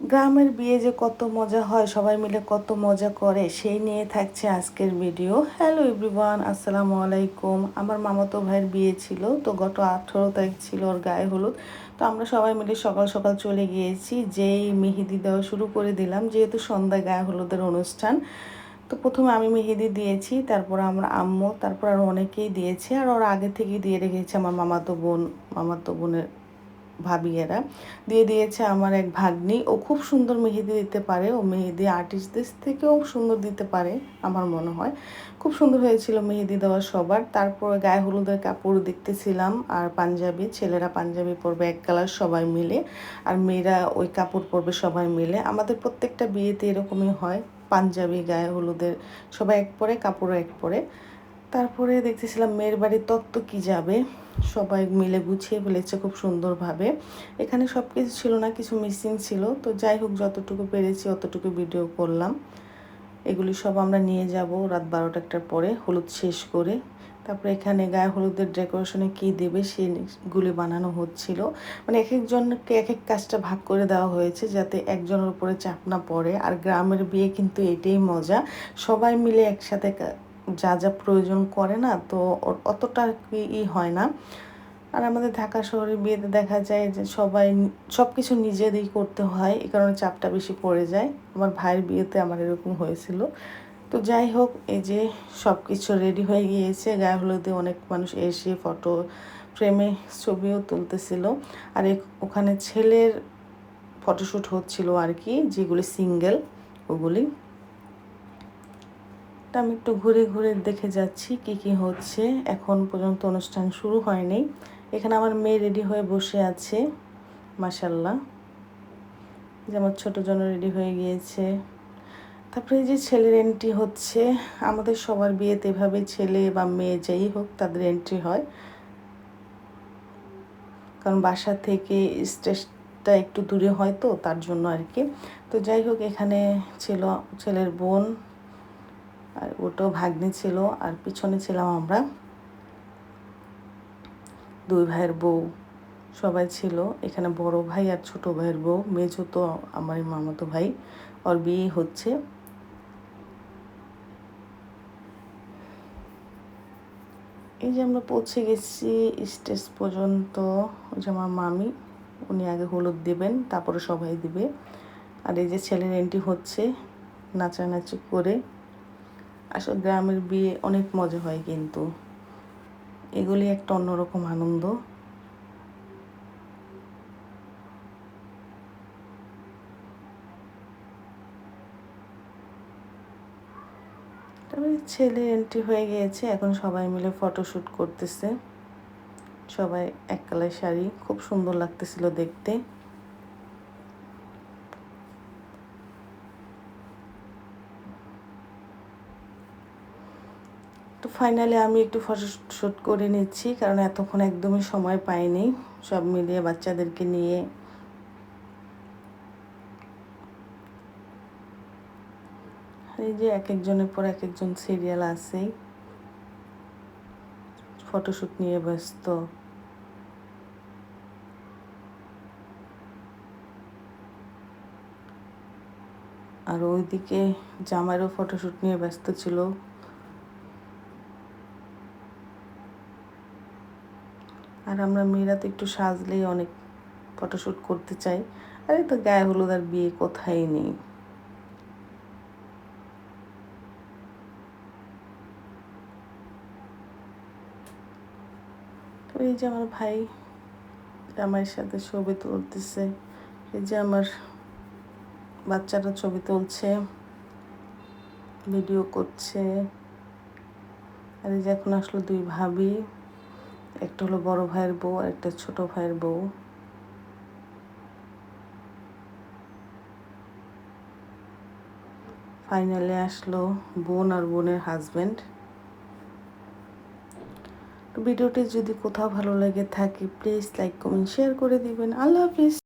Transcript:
গ্রামের বিয়ে যে কত মজা হয়, সবাই মিলে কত মজা করে, সেই নিয়ে থাকছে আজকের ভিডিও হ্যালো এভরিওয়ান আসসালামু আলাইকুম। আমার মামাতো ভাইয়ের বিয়ে ছিল, তো গত আঠেরো তারিখ ছিল, ওর গায়ে হলুদ। তো আমরা সবাই মিলে সকাল সকাল চলে গিয়েছি, যেই মেহেদি দেওয়া শুরু করে দিলাম, যেহেতু সন্ধ্যায় গায়ে হলুদের অনুষ্ঠান। তো প্রথমে আমি মেহেদি দিয়েছি, তারপর আমার আম্মু, তারপর আরও অনেকেই দিয়েছে, আর ওর আগে থেকেই দিয়ে রেখেছে আমার মামাতো বোন, মামাতো বোনের ভাবিয়েরা দিয়ে দিয়েছে আমার এক ভাগ্নি। ও খুব সুন্দর মেহেদি দিতে পারে। ও মেহেদি আর্টিস্টদের থেকেও সুন্দর দিতে পারে, আমার মনে হয়। খুব সুন্দর হয়েছিল মেহেদি দেওয়া সবার। তারপর গায়ে হলুদের কাপড় দেখতেছিলাম আর পাঞ্জাবি, ছেলেরা পাঞ্জাবি পরবে এক কালার সবাই মিলে আর মেয়েরা ওই কাপড় পরবে সবাই মিলে। আমাদের প্রত্যেকটা বিয়েতে এরকমই হয়, পাঞ্জাবি, গায়ে হলুদের, সবাই এক পরে, কাপড়ও এক পরে। তারপরে দেখতেছিলাম মেয়ের বাড়ির তত্ত্ব কি যাবে? সবাই মিলে গুছিয়ে ফেলেছে খুব সুন্দরভাবে। এখানে সব কিছু ছিল না, কিছু মিসিং ছিল। তো যাই হোক, যতটুকু পেরেছি অতটুকু ভিডিও করলাম। এগুলি সব আমরা নিয়ে যাব রাত বারোটা একটার পরে, হলুদ শেষ করে। তারপরে এখানে গায়ে হলুদের ডেকোরেশনে কী দেবে সেগুলি বানানো হচ্ছিল। মানে এক একজনকে এক এক কাজটা ভাগ করে দেওয়া হয়েছে যাতে একজনের উপরে চাপ না পড়ে। আর গ্রামের বিয়ে কিন্তু এটাই মজা। সবাই মিলে একসাথে যা যা প্রয়োজন করে না, তো অতটা ই হয় না। আর আমাদের ঢাকা শহরে বিয়েতে দেখা যায় যে সবাই সব কিছু নিজেদেরই করতে হয়, এই কারণে চাপটা বেশি পড়ে যায়। আমার ভাইয়ের বিয়েতে আমার এরকম হয়েছিল। তো যাই হোক, এই যে সব কিছু রেডি হয়ে গিয়েছে, গায়ে হলুদে অনেক মানুষ এসে ফটো ফ্রেমে ছবিও তুলতেছিল। আর ওখানে ছেলের ফটোশ্যুট হচ্ছিল আর কি, যেগুলি সিঙ্গেল ওগুলি। তা আমি একটু ঘুরে ঘুরে দেখে যাচ্ছি কি কি হচ্ছে। এখন পর্যন্ত অনুষ্ঠান শুরু হয়নি। এখানে আমার মেয়ে রেডি হয়ে বসে আছে মাসাল্লাহ যে আমার ছোটো জন রেডি হয়ে গিয়েছে। তারপরে যে ছেলের এন্ট্রি হচ্ছে, আমাদের সবার বিয়েতে এভাবে ছেলে বা মেয়ে যাই হোক তাদের এন্ট্রি হয়। কারণ বাসা থেকে স্টেজটা একটু দূরে হয় তো, তার জন্য আর কি। তো যাই হোক, এখানে ছিল ছেলের বোন আর ওটাও ভাগ্নি ছিল আর পিছনে ছিলাম আমরা। দুই ভাইয়ের বউ সবাই ছিল। এখানে বড় ভাই আর ছোট ভাইয়ের বউ। মেজো তো আমার মামাতো ভাই। ওর বিয়ে হচ্ছে। এই যে আমরা পৌঁছে গেছি স্টেজ পর্যন্ত। ওই যে আমার মামি, উনি আগে হলুদ দেবেন, তারপরে সবাই দিবে। আর এই যে ছেলের এন্ট্রি হচ্ছে, নাচানাচি করে। আসলে গ্রামের বিয়ে অনেক মজা হয় কিন্তু। এগুলি একটা অন্যরকম আনন্দ। তারপরে ছেলে এন্ট্রি হয়ে গিয়েছে, এখন সবাই মিলে ফটোশ্যুট করতেছে। সবাই এক কালার শাড়ি, খুব সুন্দর লাগতেছিল দেখতে। তো ফাইনালি আমি একটু ফটোশ্যুট করে নিচ্ছি, কারণ এতক্ষণ একদমই সময় পাইনি। সব মিলিয়ে বাচ্চাদেরকে নিয়ে। এই যে এক একজনের পর এক একজন সিরিয়াল আছেই ফটোশ্যুট নিয়ে ব্যস্ত। আর ওইদিকে জামাইরও ফটোশ্যুট নিয়ে ব্যস্ত ছিল। আর আমরা মেয়েরা তো একটু সাজলেই অনেক ফটোশ্যুট করতে চাই। আর তো গায়ে হলুদ আর বিয়ে কোথায় নেই? তো এই যে আমার ভাই জামাইয়ের সাথে ছবি তুলতেছে, এই যে আমার বাচ্চারা ছবি তুলছে ভিডিও করছে। আর এই যে এখন আসলো দুই ভাবি। একটা হলো বড় ভাইয়ের বউ আর একটা ছোট ভাইয়ের বউ। ফাইনালে আসলো বোন আর বোনের হাজব্যান্ড ভিডিওটি যদি কোথাও ভালো লাগে থাকে প্লিজ লাইক কমেন্ট শেয়ার করে দিবেন। আল্লাহ হাফিজ।